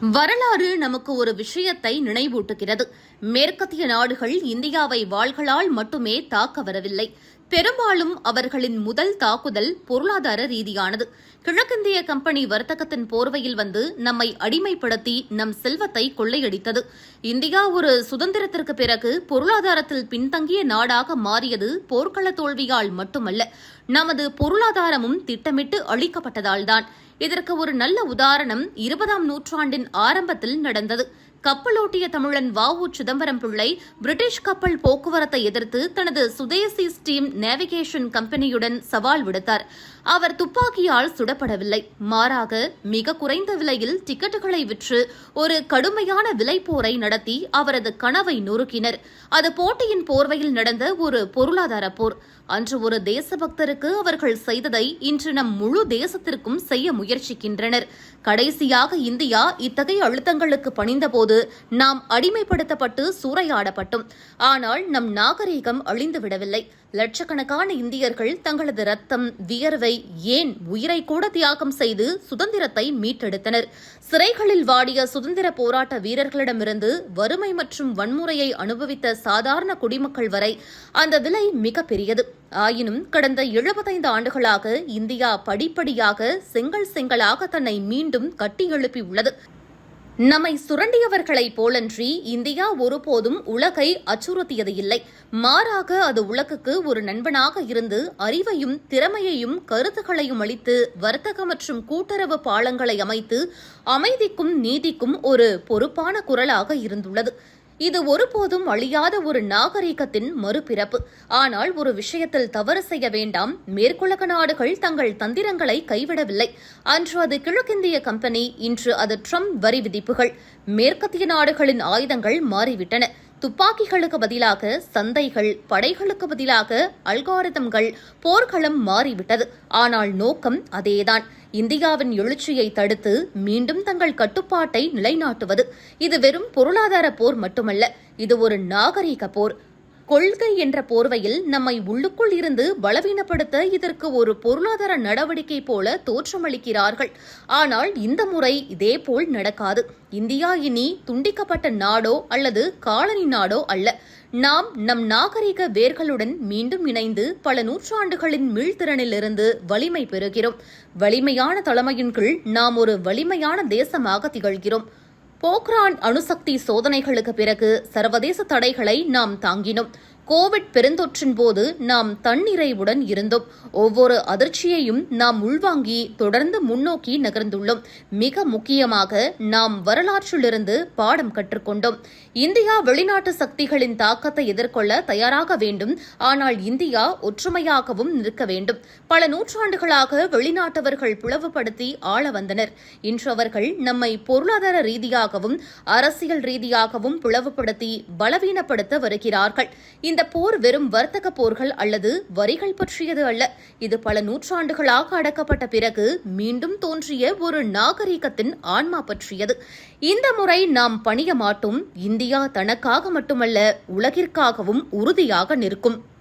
வரலாறு நமக்கு ஒரு விஷயத்தை நினைவூட்டுகிறது. மேற்கத்திய நாடுகள் இந்தியாவை வாள்களால் மட்டுமே தாக்க வரவில்லை. பெரும்பாலும் அவர்களின் முதல் தாக்குதல் பொருளாதார ரீதியானது. கிழக்கிந்திய கம்பெனி வர்த்தகத்தின் போர்வையில் வந்து நம்மை அடிமைப்படுத்தி நம் செல்வத்தை கொள்ளையடித்தது. இந்தியா ஒரு சுதந்திரத்திற்கு பிறகு பொருளாதாரத்தில் பின்தங்கிய நாடாக மாறியது போர்க்கள தோல்வியால் மட்டுமல்ல. நமது பொருளாதாரமும் திட்டமிட்டு அளிக்கப்பட்டதால்தான். இதற்கு ஒரு நல்ல உதாரணம் இருபதாம் நூற்றாண்டின் ஆரம்பத்தில் நடந்தது. கப்பலோட்டிய தமிழன் வ உ சிதம்பரம் பிள்ளை பிரிட்டிஷ் கப்பல் போக்குவரத்தை எதிர்த்து தனது சுதேசி ஸ்டீம் நேவிகேஷன் கம்பெனியுடன் சவால் விடுத்தார். அவர் துப்பாக்கியால் சுடப்படவில்லை. மாறாக மிக குறைந்த விலையில் டிக்கெட்டுகளை விற்று ஒரு கடுமையான விலைப்போரை நடத்தி அவரது கனவை நொறுக்கினர். அது போட்டியின் போர்வையில் நடந்த ஒரு பொருளாதார போர். அன்று ஒரு தேசபக்தருக்கு அவர்கள் செய்ததை இன்று நம் முழு தேசத்திற்கும் செய்ய முயற்சிக்கின்றனர். கடைசியாக இந்தியா இத்தகைய அழுத்தங்களுக்கு பணிந்தபோது நாம் அடிமைப்படுத்தப்பட்டு சூறையாடப்பட்டோம். ஆனால் நம் நாகரீகம் அழிந்துவிடவில்லை. லட்சக்கணக்கான இந்தியர்கள் தங்களது ரத்தம் வியர்வை ஏன் உயிரை கூட தியாகம் செய்து சுதந்திரத்தை மீட்டெடுத்தனர். சிறைகளில் வாடிய சுதந்திர போராட்ட வீரர்களிடமிருந்து வறுமை மற்றும் வன்முறையை அனுபவித்த சாதாரண குடிமக்கள் வரை அந்த விலை மிக பெரியது ஆயினும் கடந்த எழுபத்தைந்து ஆண்டுகளாக இந்தியா படிப்படியாக செங்கல் செங்கலாக தன்னை மீண்டும் கட்டியெழுப்பியுள்ளது நம்மை சுரண்டியவர்களைப் போலன்றி இந்தியா ஒருபோதும் உலகை அச்சுறுத்தியது இல்லை மாறாக அது உலகுக்கு ஒரு நண்பனாக இருந்து அறிவையும் திறமையையும் கருத்துக்களையும் அளித்து வர்த்தக மற்றும் கூட்டுறவு பாலங்களை அமைத்து அமைதிக்கும் நீதிக்கும் ஒரு பொறுப்பான குரலாக இருந்துள்ளது. இது ஒருபோதும் அழியாத ஒரு நாகரீகத்தின் மறுபிறப்பு. ஆனால் ஒரு விஷயத்தில் தவறு செய்ய வேண்டாம். மேற்குலக நாடுகள் தங்கள் தந்திரங்களை கைவிடவில்லை. அன்று அது கிழக்கிந்திய கம்பெனி இன்று அது ட்ரம்ப் வரி விதிப்புகள். மேற்கத்திய நாடுகளின் ஆயுதங்கள் மாறிவிட்டன. துப்பாக்கிகளுக்கு பதிலாக சந்தைகள் படைகளுக்கு பதிலாக அல்காரிதம்கள் போர்க்களம் மாறிவிட்டது. ஆனால் நோக்கம் அதேதான். இந்தியாவின் எழுச்சியை தடுத்து மீண்டும் தங்கள் கட்டுப்பாட்டை நிலைநாட்டுவது. இது வெறும் பொருளாதார போர் மட்டுமல்ல இது ஒரு நாகரீக போர். கொள்கை என்ற போர்வையில் நம்மை உள்ளுக்குள் இருந்து பலவீனப்படுத்த இதற்கு ஒரு பொருளாதார நடவடிக்கை போல தோற்றமளிக்கிறார்கள். ஆனால் இந்த முறை இதேபோல் நடக்காது. இந்தியா இனி துண்டிக்கப்பட்ட நாடோ அல்லது காலனி நாடோ அல்ல. நாம் நம் நாகரிக வேர்களுடன் மீண்டும் இணைந்து பல நூற்றாண்டுகளின் மீள்திறனிலிருந்து வலிமை பெறுகிறோம். வலிமையான தலைமையின் கீழ் நாம் ஒரு வலிமையான தேசமாக திகழ்கிறோம். போக்ரான் அணுசக்தி சோதனைகளுக்கு பிறகு சர்வதேச தடைகளை நாம் தாங்கினோம். கோவிட் பெருந்தொற்றின் போது நாம் தன்னிறைவுடன் இருந்தோம். ஒவ்வொரு அதிர்ச்சியையும் நாம் உள்வாங்கி தொடர்ந்து முன்னோக்கி நகர்ந்துள்ளோம். மிக முக்கியமாக நாம் வரலாற்றிலிருந்து பாடம் கற்றுக்கொண்டோம். இந்தியா வெளிநாட்டு சக்திகளின் தாக்கத்தை எதிர்கொள்ள தயாராக வேண்டும். ஆனால் இந்தியா ஒற்றுமையாகவும் நிற்க வேண்டும். பல நூற்றாண்டுகளாக வெளிநாட்டவர்கள் பிளவுபடுத்தி ஆள வந்தனர். இன்று அவர்கள் நம்மை பொருளாதார ரீதியாகவும் அரசியல் ரீதியாகவும் பிளவுபடுத்தி பலவீனப்படுத்த வருகிறார்கள். இந்த போர் வெறும் வர்த்தக போர்கள் அல்லது வரிகள் பற்றியது அல்ல. இது பல நூற்றாண்டுகளாக அடக்கப்பட்ட பிறகு மீண்டும் தோன்றிய ஒரு நாகரீகத்தின் ஆன்மா பற்றியது. இந்த முறை நாம் பணிய மாட்டோம். இந்தியா தனக்காக மட்டுமல்ல உலகிற்காகவும் உறுதியாக நிற்கும்.